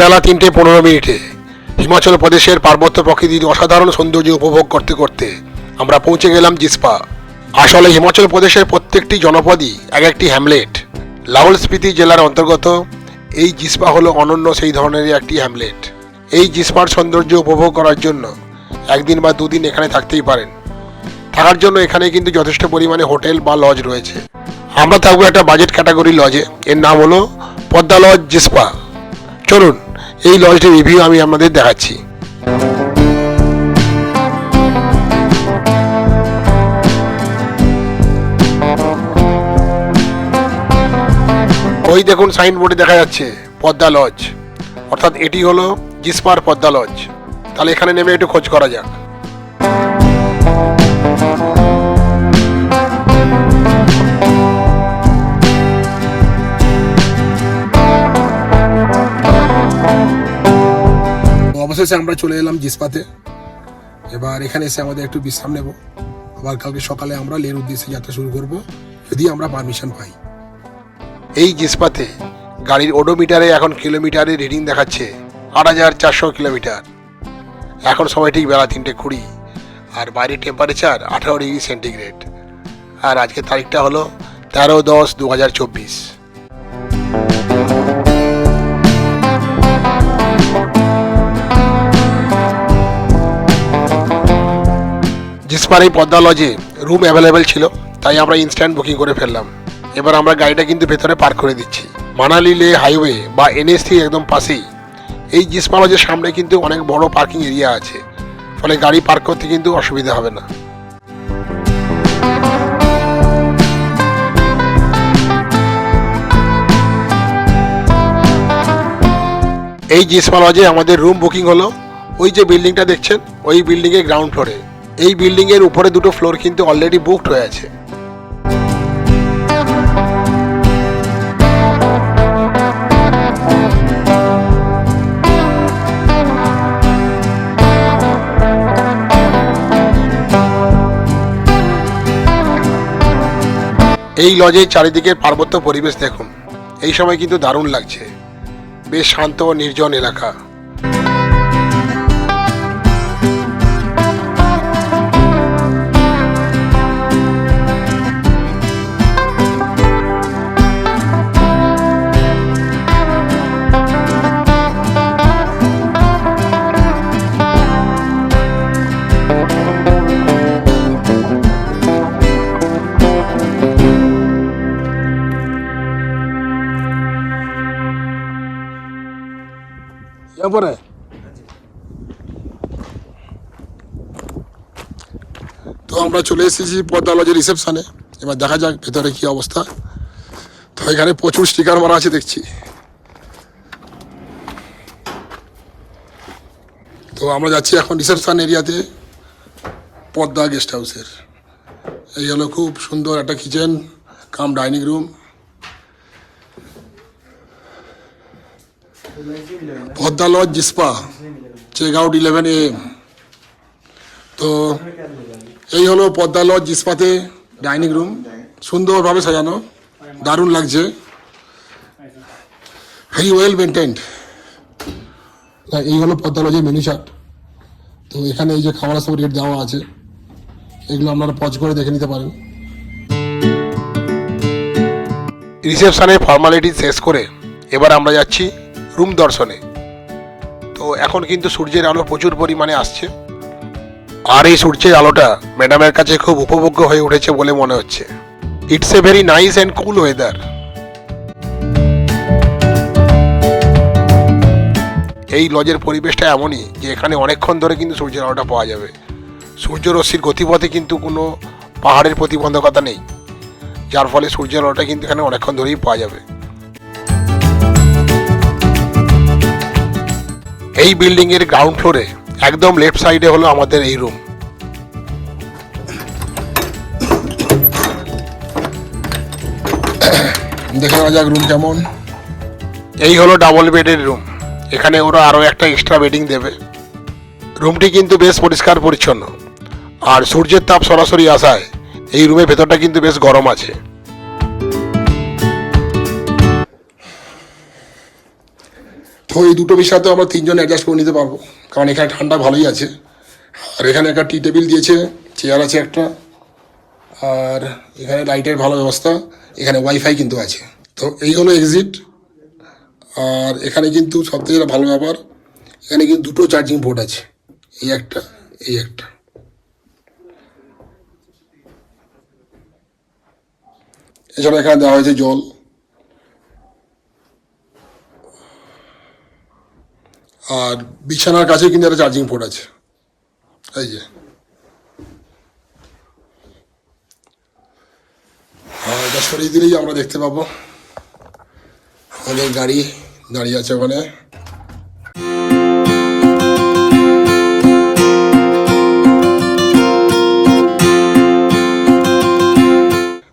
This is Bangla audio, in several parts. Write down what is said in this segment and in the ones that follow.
বেলা তিনটে পনেরো মিনিটে হিমাচল প্রদেশের পার্বত্য প্রকৃতির অসাধারণ সৌন্দর্য উপভোগ করতে করতে আমরা পৌঁছে গেলাম জিসপা। আসলে হিমাচল প্রদেশের প্রত্যেকটি জনপদই এক একটি হ্যামলেট। লাহোল স্পিতি জেলার অন্তর্গত এই জিসপা হলো অনন্য সেই ধরনেরই একটি হ্যামলেট। এই জিসপার সৌন্দর্য উপভোগ করার জন্য একদিন বা দুদিন এখানে থাকতেই পারেন। থাকার জন্য এখানে কিন্তু যথেষ্ট পরিমাণে হোটেল বা লজ রয়েছে। আমরা থাকব একটা বাজেট ক্যাটাগরি লজে। এর নাম হলো পদ্মা লজ জিসপা। চলুন এই লজটির রিভিউ আমি আপনাদের দেখাচ্ছি। ওই দেখুন সাইনবোর্ডে দেখা যাচ্ছে, পদ্মা লজ অর্থাৎ এটি হলো জিসপার পদ্মা লজ তাহলে এখানে নেমে একটু খোঁজ করা যাক। অবশেষে আমরা চলে এলাম জিসপাতে। এবার এখানে এসে আমাদের একটু বিশ্রাম নেব। আবার কালকে সকালে আমরা লের উদ্দেশ্যে যাত্রা শুরু করব, যদি আমরা পারমিশন পাই। এই জিসপাতে গাড়ির ওডোমিটারে এখন কিলোমিটারে রিডিং দেখাচ্ছে আট হাজার চারশো কিলোমিটার এখন সময় ঠিক বেলা তিনটে কুড়ি, আর বাইরের টেম্পারেচার আঠারো ডিগ্রি সেন্টিগ্রেড আর আজকের তারিখটা হলো তেরো দশ দু হাজার চব্বিশ। জিসপার এই পদ্মা লজে রুম অ্যাভেলেবেল ছিল, তাই আমরা ইনস্ট্যান্ট বুকিং করে ফেললাম। এবার আমরা গাড়িটা কিন্তু ভেতরে পার্ক করে দিচ্ছি। মানালি লে হাইওয়ে বা এনএসসি একদম পাশেই। এই জিসপা লজের সামনে কিন্তু অনেক বড় পার্কিং এরিয়া আছে। ফলে গাড়ি পার্ক করতে কিন্তু অসুবিধা হবে না। এই জিসপা লজে আমাদের রুম বুকিং হলো। ওই যে বিল্ডিংটা দেখছেন, ওই বিল্ডিংয়ের গ্রাউন্ড ফ্লোরে এই বিল্ডিংয়ের উপরে দুটো ফ্লোর কিন্তু অলরেডি বুকড হয়ে আছে এই লজের চারিদিকের পার্বত্য পরিবেশ দেখুন। এই সময় কিন্তু দারুণ লাগছে। বেশ শান্ত ও নির্জন এলাকা। এরপরে তো আমরা চলে এসেছি পদ্মা লজের রিসেপশনে। এবার দেখা যাক ভেতরে কি অবস্থা। তো এখানে প্রচুর স্টিকার মারা আছে, দেখছি। তো আমরা যাচ্ছি এখন রিসেপশন এরিয়াতে, পদ্মা গেস্ট হাউসের। এই হলো খুব সুন্দর একটা kitchen cum dining room Padma lodge Jispa check out eleven AM তো এই হলো পদ্মা লজ জিসপাতে ডাইনিং রুম। সুন্দরভাবে সাজানো, দারুণ লাগছে। ভেরি ওয়েল মেনটেন্ড এই হলো পদ্মা লজের মেনু চার্ট তো এখানে এই যে খাবার সব রেট দেওয়া আছে, এগুলো আপনারা পজ করে দেখে নিতে পারেন। রিসেপশনের ফর্মালিটি শেষ করে এবার আমরা যাচ্ছি রুম দর্শনে। তো এখন কিন্তু সূর্যের আলো প্রচুর পরিমাণে আসছে। আর এই সূর্যের আলোটা ম্যাডামের কাছে খুব উপভোগ্য হয়ে উঠেছে বলে মনে হচ্ছে। It's a very nice and cool weather এই লজের পরিবেশটা এমনই যে এখানে অনেকক্ষণ ধরে কিন্তু সূর্যের আলোটা পাওয়া যাবে। সূর্যরশ্মির গতিপথে কিন্তু কোনো পাহাড়ের প্রতিবন্ধকতা নেই। যার ফলে সূর্যের আলোটা কিন্তু এখানে অনেকক্ষণ ধরেই পাওয়া যাবে। এই বিল্ডিং এর গ্রাউন্ড ফ্লোরে একদম লেফট সাইডে হলো আমাদের এই রুম দেখে নেওয়া যাক রুম কেমন। এই হলো ডাবল বেডের রুম এখানে ওরা আরও একটা এক্সট্রা বেডিং দেবে। রুমটি কিন্তু বেশ পরিষ্কার পরিচ্ছন্ন। আর সূর্যের তাপ সরাসরি আসায় এই রুমের ভেতরটা কিন্তু বেশ গরম আছে। তো এই দুটো বিষয়তে আমরা তিনজন অ্যাডজাস্ট করে নিতে পারব। কারণ এখানে ঠান্ডা ভালোই আছে। আর এখানে একটা টি টেবিল দিয়েছে চেয়ার আছে একটা। আর এখানে লাইটের ভালো ব্যবস্থা, এখানে ওয়াইফাই কিন্তু আছে। তো এই হলো এক্সিট আর এখানে কিন্তু সব থেকে ভালো ব্যাপার, এখানে কিন্তু দুটো চার্জিং পোর্ট আছে। এই একটা এই একটা। এছাড়া এখানে দেওয়া হয়েছে জল। আর বিছানার কাছে কিন্তু একটা চার্জিং পোর্ট আছে। এই যে। আর এটা সরিয়ে দিলেই আমরা দেখতে পাবো। আমাদের গাড়ি দাঁড়িয়ে আছে ওখানে।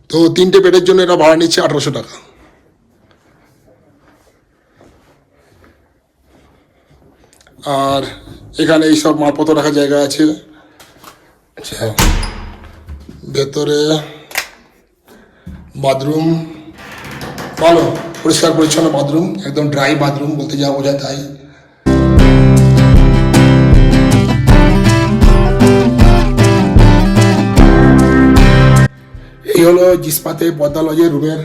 তো তিনটে পেটের জন্য এটা ভাড়া নিচ্ছে আঠারোশো টাকা। আর এখানে এইসব মালপত্র রাখার জায়গা আছে। আচ্ছা ভেতরে বাথরুম। ভালো, পরিষ্কার, পরিচ্ছন্ন বাথরুম, একদম ড্রাই বাথরুম বলতে যা বোঝায় তাই। এই হলো জিসপাতে পদ্মা লজের রুমের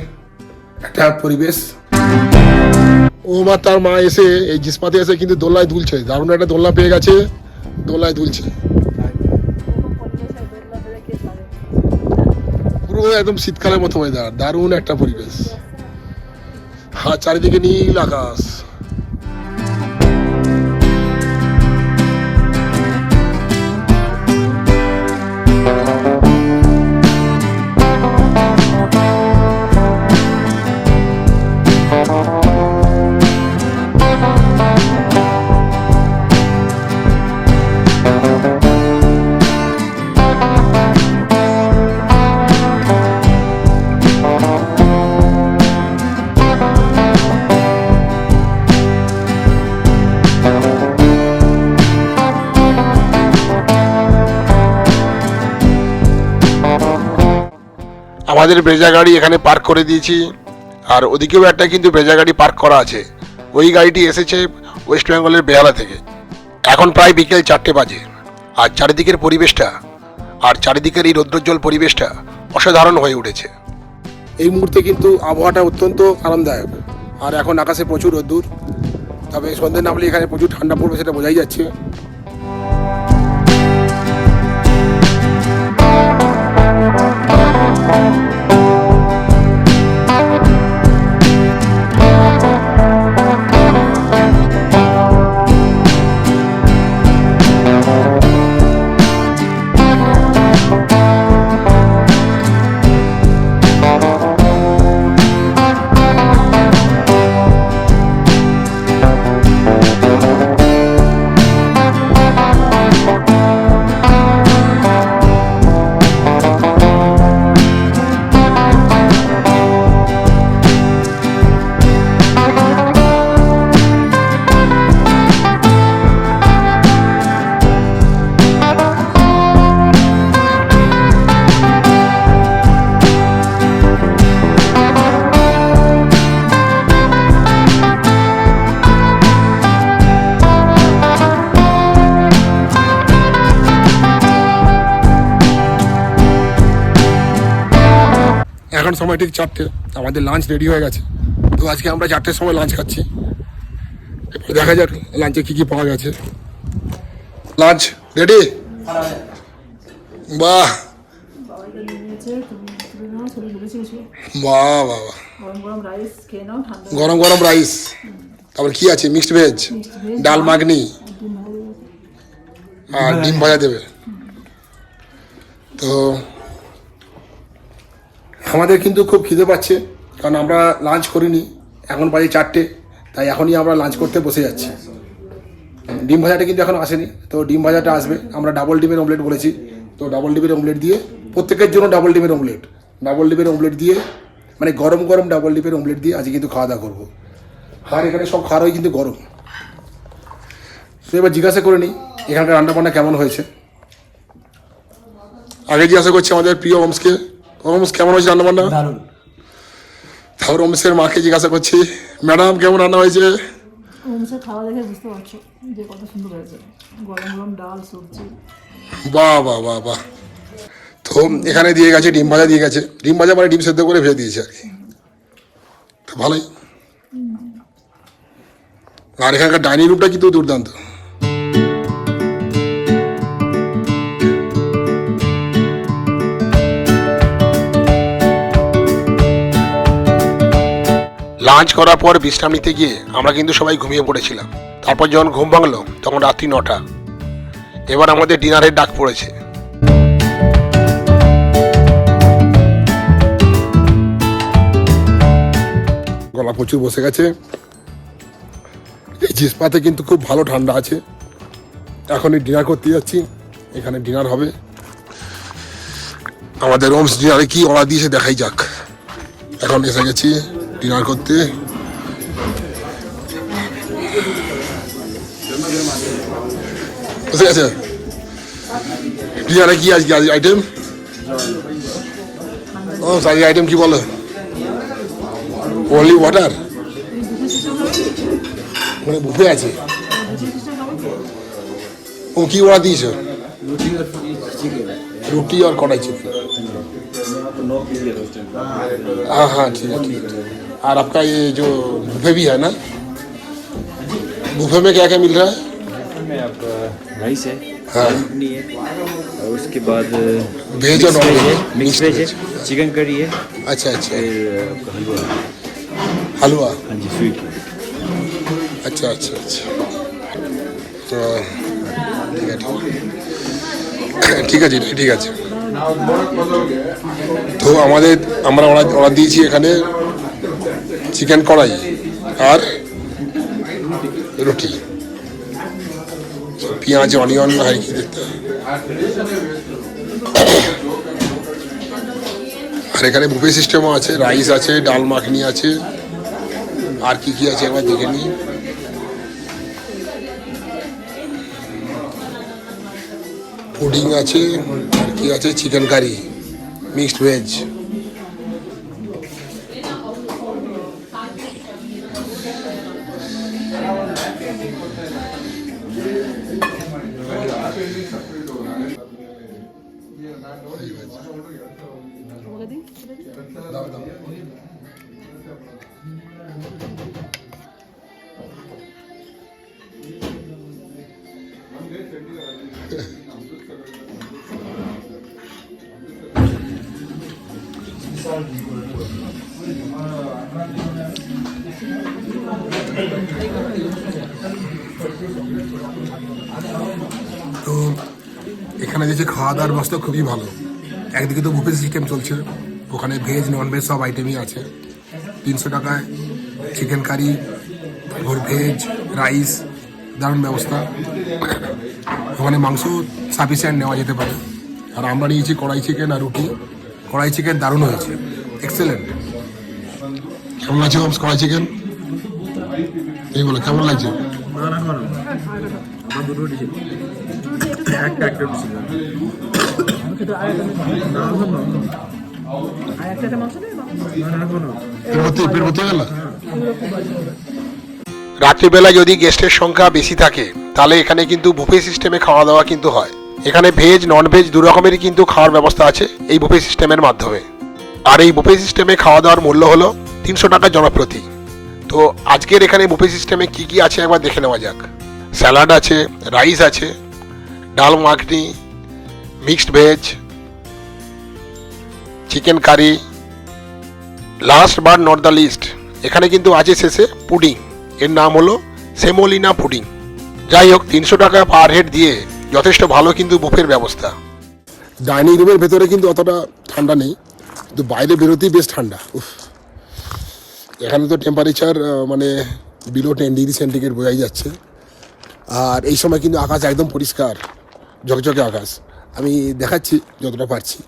একটা পরিবেশ। ও মা তার মা এসে, এই জিসপাতে এসে কিন্তু দোলায় দুলছে। দারুণ একটা দোলনা পেয়ে গেছে দোলায় দুলছে। পুরো একদম শীতকালের মতো ওয়েদার দারুণ একটা পরিবেশ। হ্যাঁ চারিদিকে নীল আকাশ। আমাদের ব্রেজা গাড়ি এখানে পার্ক করে দিয়েছি। আর ওদিকেও একটা কিন্তু ব্রেজা গাড়ি পার্ক করা আছে। ওই গাড়িটি এসেছে ওয়েস্ট বেঙ্গলের বেহালা থেকে। এখন প্রায় বিকেল চারটে বাজে। আর চারিদিকের পরিবেশটা আর চারিদিকের এই রৌদ্রোজ্জ্বল পরিবেশটা অসাধারণ হয়ে উঠেছে। এই মুহূর্তে কিন্তু আবহাওয়াটা অত্যন্ত আরামদায়ক। আর এখন আকাশে প্রচুর রোদ্দুর। তবে সন্ধ্যে নামলে এখানে প্রচুর ঠান্ডা পড়বে সেটা বোঝাই যাচ্ছে। সময় ঠিক চারটে। আমাদের লাঞ্চ রেডি হয়ে গেছে। তো আজকে আমরা চারটের সময় লাঞ্চ খাচ্ছি। দেখা যাক লাঞ্চে কী কী পাওয়া গেছে। লাঞ্চ রেডি বাহ! বাহ বাহ গরম গরম রাইস তারপর কি আছে? মিক্সড ভেজ ডাল মাগনি আর ডিম ভাজা দেবে। তো আমাদের কিন্তু খুব খিদে পাচ্ছে, কারণ আমরা লাঞ্চ করিনি, এখন বাজে চারটে, তাই এখনই আমরা লাঞ্চ করতে বসে যাচ্ছি। ডিম ভাজাটা কিন্তু এখন আসেনি, তো ডিম ভাজাটা আসবে। আমরা ডাবল ডিমের অমলেট বলেছি, তো ডাবল ডিমের অমলেট দিয়ে প্রত্যেকের জন্য ডাবল ডিমের অমলেট ডাবল ডিমের অমলেট দিয়ে মানে গরম গরম ডাবল ডিমের অমলেট দিয়ে আজকে কিন্তু খাওয়া দাওয়া করব। আর এখানে সব খাওয়ারই কিন্তু গরম। তো এবার জিজ্ঞাসা করে নিই, এখানকার রান্নাবান্না কেমন হয়েছে? আগে জিজ্ঞাসা করছি আমাদের প্রিয় ওমসকে ওমস কেমন হয়েছে রান্নাবান্না? দারুণ। তারপর ওমসের মাকে জিজ্ঞাসা করছি ম্যাডাম কেমন রান্না হয়েছে? হোমসে খাওয়া দেখে বুঝতে পারছ যে কত সুন্দর হয়েছে। গরম গরম ডাল সবজি। বাহ বাহ বাহ বাহ। তো এখানে দিয়ে গেছে ডিম ভাজা দিয়ে গেছে। ডিম ভাজা মানে ডিম সেদ্ধ করে ভেজে দিয়েছে আর কি। তো ভালোই। আর এখানকার ডাইনিং রুমটা কিন্তু দুর্দান্ত। লাঞ্চ করার পর বিশ্রাম নিতে গিয়ে আমরা কিন্তু সবাই ঘুমিয়ে পড়েছিলাম। তারপর যখন ঘুম ভাঙলো, তখন রাত্রি নটা। এবার আমাদের ডিনারের ডাক পড়েছে। গলা প্রচুর বসে গেছে। এই জিসপাতে কিন্তু খুব ভালো ঠান্ডা আছে। এখনই ডিনার করতে যাচ্ছি। এখানে ডিনার হবে। আমাদের রোমস ডিনারে কি অর্ডার দিয়েছে দেখাই যাক। এখন এসে গেছি। ডিনার করতে। বুঝতে গেছে ডিনারে কি আজকে আইটেম ও সারি আইটেম কি বলে? অলি ওয়াটার মানে বুফে আছে। ও কি ওরা দিয়েছে? রুটি আর কড়াই চিকেন। হ্যাঁ হ্যাঁ ঠিক আছে ঠিক আছে। और आपका ये जो बुफे भी है ना बुफे में क्या क्या मिल रहा है में आपका राइस है हाँ। चटनी है और उसके बाद वेज और नॉन वेज है मिक्स वेज है चिकन करी है अच्छा अच्छा फिर आपका हलवा हलवा हाँ जी स्वीट अच्छा अच्छा अच्छा তো ঠিক আছে ঠিক আছে এটাই ঠিক আছে তো আমাদের আমরা অর্ডার অর্ডার দিয়েছি এখানে চিকেন কড়াই আর রুটি। পেঁয়াজ, অনিয়ন, আর কি দেখতে আর এখানে বুফে সিস্টেমও আছে, রাইস আছে, ডাল মাখনি আছে। আর কি কি আছে একবার দেখে নিই। পুডিং আছে, আর কি আছে? Chicken curry, mixed veg. তো এখানে যে খাওয়া দাওয়ার ব্যবস্থা খুবই ভালো। একদিকে তো বুফে সিস্টেম চলছে ওখানে ভেজ নন ভেজ সব আইটেমই আছে। তিনশো টাকায় চিকেন কারি তারপর ভেজ রাইস দারুণ ব্যবস্থা। ওখানে মাংস সাফিসিয়েন্ট নেওয়া যেতে পারে। আর আমরা নিয়েছি কড়াই চিকেন আর রুটি। কড়াই চিকেন দারুণ হয়েছে। এক্সেলেন্ট কেমন লাগছে হোমস কড়াই চিকেন এই বলো কেমন লাগছে? না না আমার দুটো একটা একটা রাত্রিবেলা যদি গেস্টের সংখ্যা বেশি থাকে তাহলে এখানে কিন্তু বুফে সিস্টেমে খাওয়া দাওয়া কিন্তু হয়। এখানে ভেজ নন ভেজ দু রকমেরই কিন্তু খাওয়ার ব্যবস্থা আছে এই বুফে সিস্টেমের মাধ্যমে। আর এই বুফে সিস্টেমে খাওয়া দাওয়ার মূল্য হলো তিনশো টাকা জনপ্রতি। তো আজকের এখানে বুফে সিস্টেমে কি কি আছে একবার দেখে নেওয়া যাক। স্যালাড আছে রাইস আছে dal makhani mixed veg, chicken curry last bar not the least এখানে কিন্তু আছে শেষে পুডিং। এর নাম হলো সেমোলিনা পুডিং যাই হোক, তিনশো টাকা পার হেড দিয়ে যথেষ্ট ভালো কিন্তু বুফের ব্যবস্থা। ডাইনিং রুমের ভেতরে কিন্তু অতটা ঠান্ডা নেই। কিন্তু বাইরে বেরোতেই বেশ ঠান্ডা। উফ। এখানে তো টেম্পারেচার মানে বিলো টেন ডিগ্রি সেন্টিগ্রেড বোঝাই যাচ্ছে। আর এই সময় কিন্তু আকাশ একদম পরিষ্কার, ঝকঝকে আকাশ। আমি দেখাচ্ছি যতটা পারছি।